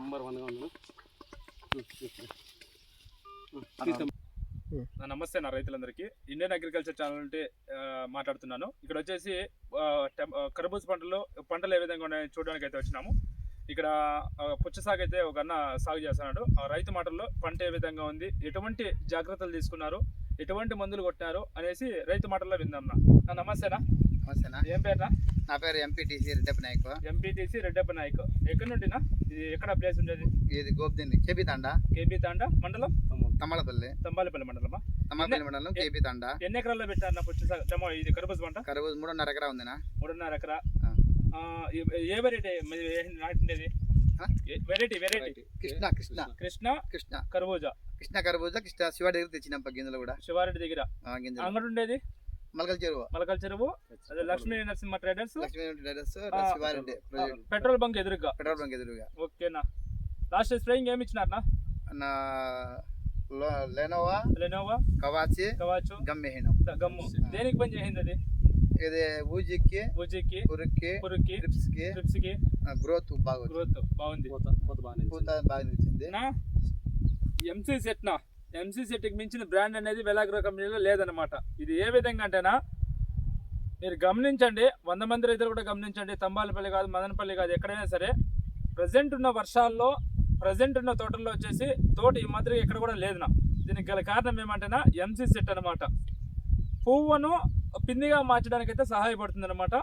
Number వన్గా ఉంది నా నమస్తే నా రైతులందరికీ. ఇండియన్ అగ్రికల్చర్ ఛానల్ నుండి మాట్లాడుతున్నాను. ఇక్కడ వచ్చేసి కర్బూజ పంటలు పంటలు ఏ విధంగా ఉన్నాయో చూడడానికి అయితే వచ్చినాము. ఇక్కడ పుచ్చ సాగు అయితే ఒక అన్న సాగు చేస్తున్నాడు. ఆ రైతు మాటల్లో పంట ఏ విధంగా ఉంది ఎటువంటి జాగ్రత్తలు తీసుకున్నారు ఎటువంటి మందులు కొట్టినారు అనేసి రైతు మాటల్లో విందాం నా నా నమస్తేనా? నమస్తేనా? ఏం పేరునా నా పేరు ఎంపీటీసీ రెడ్డప్ప నాయక్. ఎంపీటీసీ రెడ్డప్ప నాయక్. ఎక్కడి నుండినా? ఇది ఎక్కడ ప్లేస్ ఉండేది? ఇది గోబ్దింది కేపీ తండ. కేబీ తాండా మండలం? తమ్మలపల్లి. తంబాలపల్లి మండలమా? తమ్మలపల్లి మండలం కేపీ తండ. ఎన్ని ఎకరాల్లో పెట్టారు నా పుచ్చ సాగు? టమో ఇది కర్బూజ పంట? కరువు మూడున్నర ఎకరా ఉందినా. మూడున్నర ఎకరా. ఏ- variety నాటిండేది? Variety variety? Krishna Krishna. Krishna Krishna. కర్బూజా. కృష్ణ కర్బూజ కృష్ణ శివ దగ్గర తెచ్చినాం ప గింజలు కూడా. శివారెడ్డి దగ్గర. ఆ, గింజలు. అంగడి ఉండేది? మలకల చెరువు. మలకల చెరువు అదే Lakshmi Narasimha traders. Lakshmi petrol bunk ఎదురుగా. పెట్రోల్ బంక్ ఎదురుగా. ఓకేనా. లాస్ట్ స్ప్రేయింగ్ ఏమి ఇచ్చినారనా? నా లో- లెనోవా లెనోవా కవాచి కవాచు గమ్మెహీనం గమ్ము. దేనికి పని చేసింది అది? ఇది ఊజికి ఉజికి పురుక్కి పురుకి ట్రిప్స్కి ట్రిప్స్కి గ్రోత్ బాగా వచ్చింది. గ్రోత్ బాగుంది. పూత బాగా నిలిచింది. నా ఎంసీ సెట్ నా ఎంసీ సెట్కి మించిన బ్రాండ్ అనేది వెలాగ్రో కంపెనీలో లేదనమాట ఇది ఏ విధంగా అంటేనా మీరు గమనించండి వంద మంది రైతులు కూడా గమనించండి తంబాలపల్లి కాదు మదనపల్లి కాదు ఎక్కడైనా సరే ప్రజెంట్ ఉన్న వర్షాల్లో ప్రజెంట్ ఉన్న తోటల్లో వచ్చేసి తోట ఈ మాదిరి ఎక్కడ కూడా లేదు నా దీనికి గల కారణం ఏమంటేనా ఎంసీ సెట్ అనమాట పువ్వును పిందిగా మార్చడానికి అయితే సహాయపడుతుంది అనమాట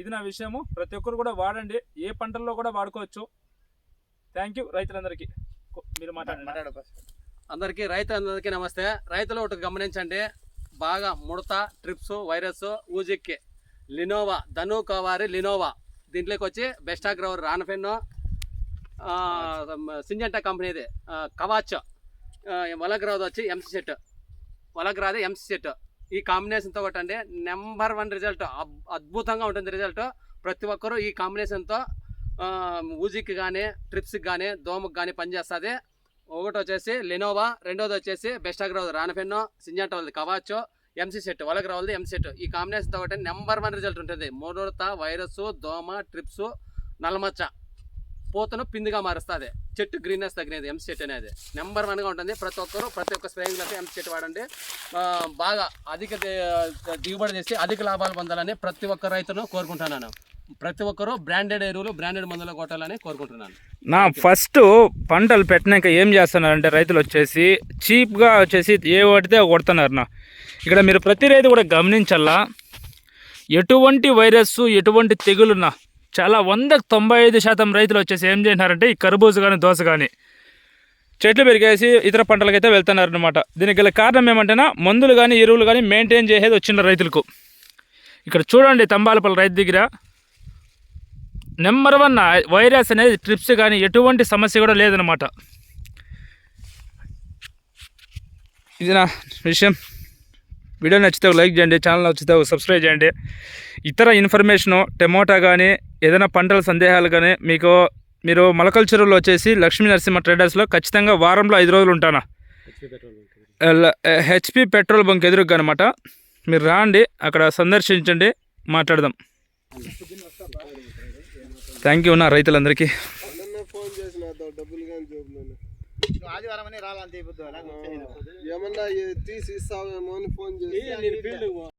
ఇది నా విషయము. ప్రతి ఒక్కరు కూడా వాడండి. ఏ పంటల్లో కూడా వాడుకోవచ్చు. థ్యాంక్ యూ రైతులందరికీ. మీరు మాట్లాడండి. అందరికీ రైతులందరికీ నమస్తే. రైతులు ఒకటి గమనించండి. బాగా ముడత ట్రిప్స్ వైరస్ ఊజిక్కి. లినోవా ధను కవారి లినోవా. దీంట్లోకి వచ్చి బెస్ట్ అగ్రవర్ రానఫెన్ సింజంటా కంపెనీది కవాచ్. వలగ్రాది వచ్చి ఎంసీ సెట్. వలగ్రాది ఎంసీ సెట్. ఈ కాంబినేషన్తో కొట్టండి. Number one result. అద్భుతంగా ఉంటుంది రిజల్ట్. ప్రతి ఒక్కరూ ఈ కాంబినేషన్తో ఊజికి కానీ ట్రిప్స్కి కానీ దోమకి కానీ పనిచేస్తుంది. ఒకటి వచ్చేసి లెనోవా రెండోది వచ్చేసి బెస్ట్ అగ్రవల్ రానఫెన్నో సింజంట వాళ్ళది కవాచో ఎంసీ సెట్ వాళ్ళకి రావాలి ఎంసీ సెట్ ఈ కాంబినేషన్తో ఒకటి నెంబర్ వన్ రిజల్ట్ ఉంటుంది. ముడత వైరస్ దోమ ట్రిప్స్ నల్లమచ్చ పోతను పిందిగా మారుస్తుంది. చెట్టు గ్రీన్నెస్ తగ్గినది ఎంసీ సెట్ అనేది. నెంబర్ వన్గా ఉంటుంది. ప్రతి ఒక్కరు ప్రతి ఒక్క స్ప్రేయింగ్లకు ఎంసీ సెట్ వాడండి. బాగా అధిక దిగుబడి చేసి అధిక లాభాలు పొందాలని ప్రతి ఒక్క రైతును కోరుకుంటున్నాను. ప్రతి ఒక్కరు బ్రాండెడ్ ఎరువులు బ్రాండెడ్ మందులు కొట్టాలని కోరుకుంటున్నాను. నా ఫస్ట్ పంటలు పెట్టినాక ఏం చేస్తున్నారంటే రైతులు వచ్చేసి చీప్గా వచ్చేసి ఏ పడితే కొడుతున్నారు నా ఇక్కడ మీరు ప్రతి రైతు కూడా గమనించాలా ఎటువంటి వైరస్ ఎటువంటి తెగులున్నా చాలా వందకు తొంభై ఐదు శాతం రైతులు వచ్చేసి ఏం చేసినారంటే ఈ కర్బూజ కానీ దోస కానీ చెట్లు పెరిగేసి ఇతర పంటలకైతే వెళ్తున్నారు అనమాట దీనికి గల కారణం ఏమంటేనా మందులు కానీ ఎరువులు కానీ మెయింటైన్ చేసేది వచ్చిన రైతులకు. ఇక్కడ చూడండి తంబాలపల్లి రైతు దగ్గర నెంబర్ వన్ వైరస్ అనేది ట్రిప్స్ కానీ ఎటువంటి సమస్య కూడా లేదనమాట ఇది నా విషయం. వీడియో నచ్చితే లైక్ చేయండి ఛానల్ నచ్చితే సబ్స్క్రైబ్ చేయండి. ఇతర ఇన్ఫర్మేషను టమోటా కానీ ఏదైనా పంటల సందేహాలు కానీ మీకు మీరు మొలకల చెరువులో వచ్చేసి లక్ష్మీ నరసింహ ట్రేడర్స్లో ఖచ్చితంగా వారంలో ఐదు రోజులు ఉంటానా? హెచ్పి పెట్రోల్ బంక్ ఎదురుగా అనమాట మీరు రాండి అక్కడ సందర్శించండి మాట్లాడదాం. థ్యాంక్ యూ నా రైతులందరికీ. ఏమన్నా తీసి ఇస్తావేమో అని ఫోన్ చేసి.